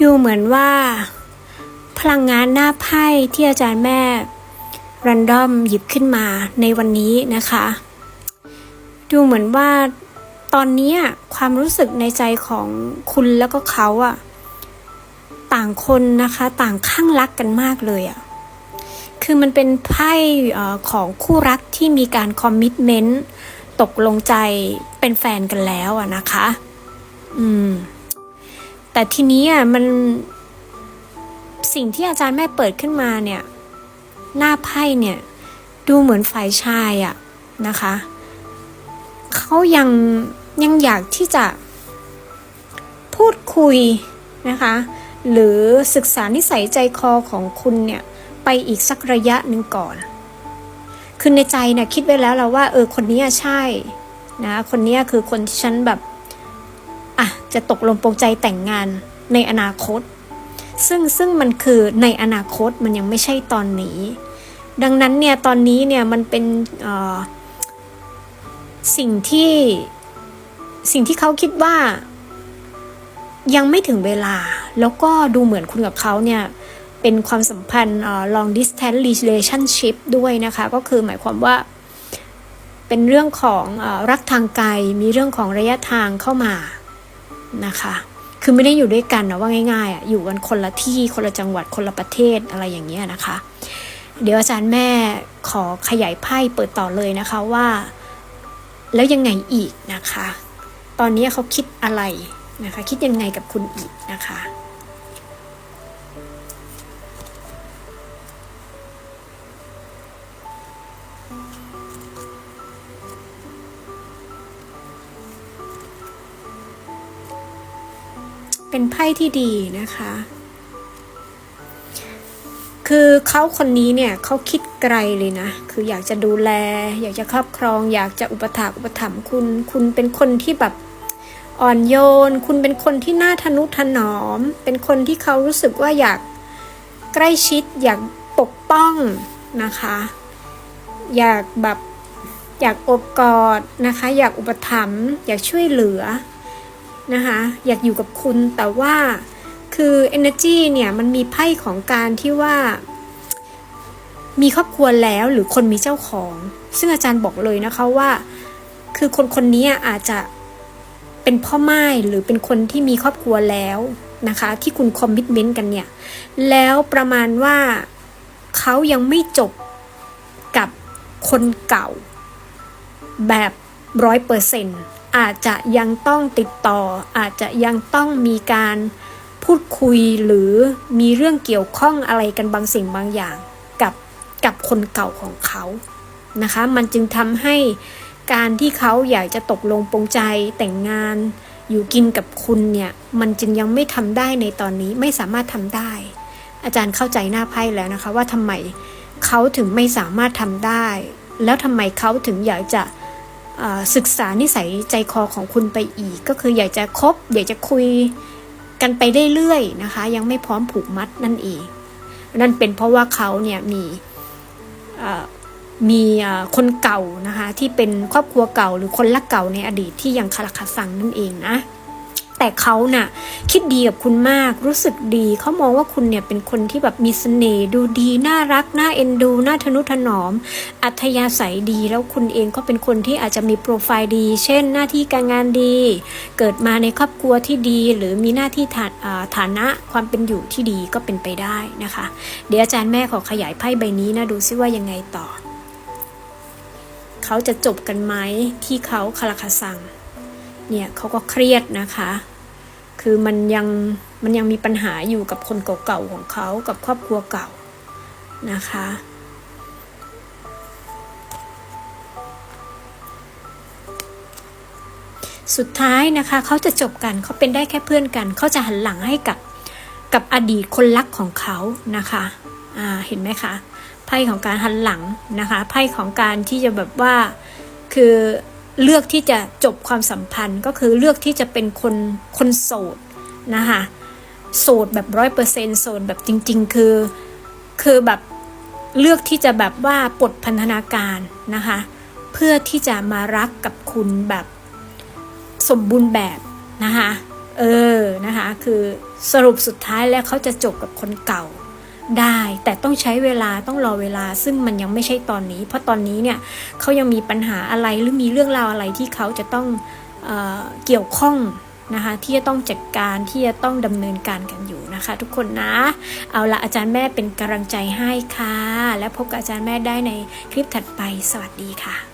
ดูเหมือนว่า พลังงานหน้าไพ่ที่อาจารย์แม่รันดอมหยิบขึ้นมาในวันนี้นะคะ ดูเหมือนว่าตอนนี้ความรู้สึกในใจของคุณแล้วก็เขาอะต่างคนนะคะต่างข้างรักกันมากเลยอะคือมันเป็นไพ่ของคู่รักที่มีการคอมมิชเมนต์ตกลงใจเป็นแฟนกันแล้วอะนะคะ อืม แต่ทีนี้อะมันสิ่งที่อาจารย์แม่เปิดขึ้นมาเนี่ย หน้าไพ่เนี่ย ดูเหมือนฝ่ายชายอะนะคะเขายังยังอยากที่จะพูดคุยนะคะ หรือศึกษานิสัยใจคอของคุณเนี่ย ไปอีกสักระยะหนึ่งก่อน คือในใจเนี่ยคิดไว้แล้วแล้วว่า เออคนนี้ใช่นะ คนนี้คือคนที่ฉันแบบ อะจะตกลงปรงใจแต่งงานในอนาคต ซึ่งซึ่งมันคือในอนาคตมันยังไม่ใช่ตอนนี้ ดังนั้นเนี่ยตอนนี้เนี่ยมันเป็นสิ่งที่สิ่งที่เขาคิดว่ายังไม่ถึงเวลา แล้วก็ดูเหมือนคุณกับเขาเนี่ยเป็นความสัมพันธ์ long distance relationship ด้วยนะคะ ก็คือหมายความว่าเป็นเรื่องของอรักทางไกลมีเรื่องของระยะทางเข้ามา นะคะ คือไม่ได้อยู่ด้วยกันนะว่าง่ายๆอะอยู่กันคนละที่คนละจังหวัดคนละประเทศอะไรอย่างเงี้ยนะคะ เดี๋ยวอาจารย์แม่ขอขยายไพ่เปิดต่อเลยนะคะว่า แล้วยังไงอีกนะคะ ตอนนี้เขาคิดอะไรนะคะ คิดยังไงกับคุณอีกนะคะ เป็นไพ่ที่ดีนะคะ คือเขาคนนี้เนี่ยเขาคิดไกลเลยนะ คืออยากจะดูแล อยากจะครอบครอง อยากจะอุปถัมภ์อุปถัมภ์คุณ คุณเป็นคนที่แบบอ่อนโยน คุณเป็นคนที่น่าทนุถนอม เป็นคนที่เขารู้สึกว่าอยากใกล้ชิด อยากปกป้องนะคะ อยากแบบอยากอบกอดนะคะ อยากอุปถัมภ์อยากช่วยเหลือ นะคะอยากอยู่กับคุณแต่ว่าคือ energy เนี่ยมันมีไพ่ของการที่ว่า มีครอบครัวแล้วหรือคนมีเจ้าของ ซึ่งอาจารย์บอกเลยนะคะว่า คือคนคนนี้อาจจะเป็นพ่อไม้หรือเป็นคนที่มีครอบครัวแล้วนะคะ ที่คุณคอมมิชเมนต์กันเนี่ย แล้วประมาณว่าเขายังไม่จบกับคนเก่าแบบร้อยเปอร์เซ็นต์ อาจจะยังต้องติดต่อ อาจจะยังต้องมีการพูดคุยหรือมีเรื่องเกี่ยวข้องอะไรกันบางสิ่งบางอย่างกับกับคนเก่าของเขานะคะ มันจึงทำให้การที่เขาอยากจะตกลงปรงใจแต่งงานอยู่กินกับคุณเนี่ย มันจึงยังไม่ทำได้ในตอนนี้ไม่สามารถทำได้ อาจารย์เข้าใจหน้าไพ่แล้วนะคะ ว่าทำไมเขาถึงไม่สามารถทำได้ แล้วทำไมเขาถึงอยากจะ ศึกษานิสัยใจคอของคุณไปอีก ก็คืออยากจะคบอยากจะคุยกันไปเรื่อยๆนะคะ ยังไม่พร้อมผูกมัดนั่นเอง นั่นเป็นเพราะว่าเขาเนี่ยมีมีคนเก่านะคะที่เป็นครอบครัวเก่าหรือคนรักเก่าในอดีตที่ยังคาราคาซังนั่นเองนะ แต่เขาน่ะคิดดีกับคุณมากรู้สึกดีเขามองว่าคุณเนี่ยเป็นคนที่แบบมีเสน่ห์ดูดีน่ารักน่าเอ็นดูน่าทนุถนอม อัธยาศัยดีแล้วคุณเองก็เป็นคนที่อาจจะมีโปรไฟล์ดี เช่น หน้าที่การงานดี เกิดมาในครอบครัวที่ดี หรือมีหน้าที่ฐานฐานะความเป็นอยู่ที่ดีก็เป็นไปได้นะคะ เดี๋ยวอาจารย์แม่ขอขยายไพ่ใบนี้นะดูซิว่ายังไงต่อ เขาจะจบกันไหมที่เขาคาราคาซังเนี่ยเขาก็เครียดนะคะ คือมันยังมันยังมีปัญหาอยู่กับคนเก่าๆของเขากับครอบครัวเก่านะคะ สุดท้ายนะคะเขาจะจบกันเขาเป็นได้แค่เพื่อนกันเขาจะหันหลังให้กับกับอดีตคนรักของเขานะคะอ่าเห็นไหมคะไพ่ของการหันหลังนะคะไพ่ของการที่จะแบบว่าคือ เลือกที่จะจบความสัมพันธ์ก็คือเลือกที่จะเป็นคนคนโสดนะคะโสดแบบร้อยเปอร์เซ็นต์โสดแบบจริง ๆ คือ คือแบบเลือกที่จะแบบว่าปลดพันธนาการนะคะ เพื่อที่จะมารักกับคุณแบบสมบูรณ์แบบนะคะ เออนะคะ คือสรุปสุดท้ายแล้วเขาจะจบกับคนเก่า ได้แต่ต้องใช้เวลาต้องรอเวลาซึ่งมันยังไม่ใช่ตอนนี้ เพราะตอนนี้เนี่ยเขายังมีปัญหาอะไรหรือมีเรื่องราวอะไรที่เขาจะต้องเออเกี่ยวข้องนะคะที่จะต้องจัดการที่จะต้องดำเนินการกันอยู่นะคะ ทุกคนนะ เอาละอาจารย์แม่เป็นกำลังใจให้ค่ะ และพบกับอาจารย์แม่ได้ในคลิปถัดไปสวัสดีค่ะ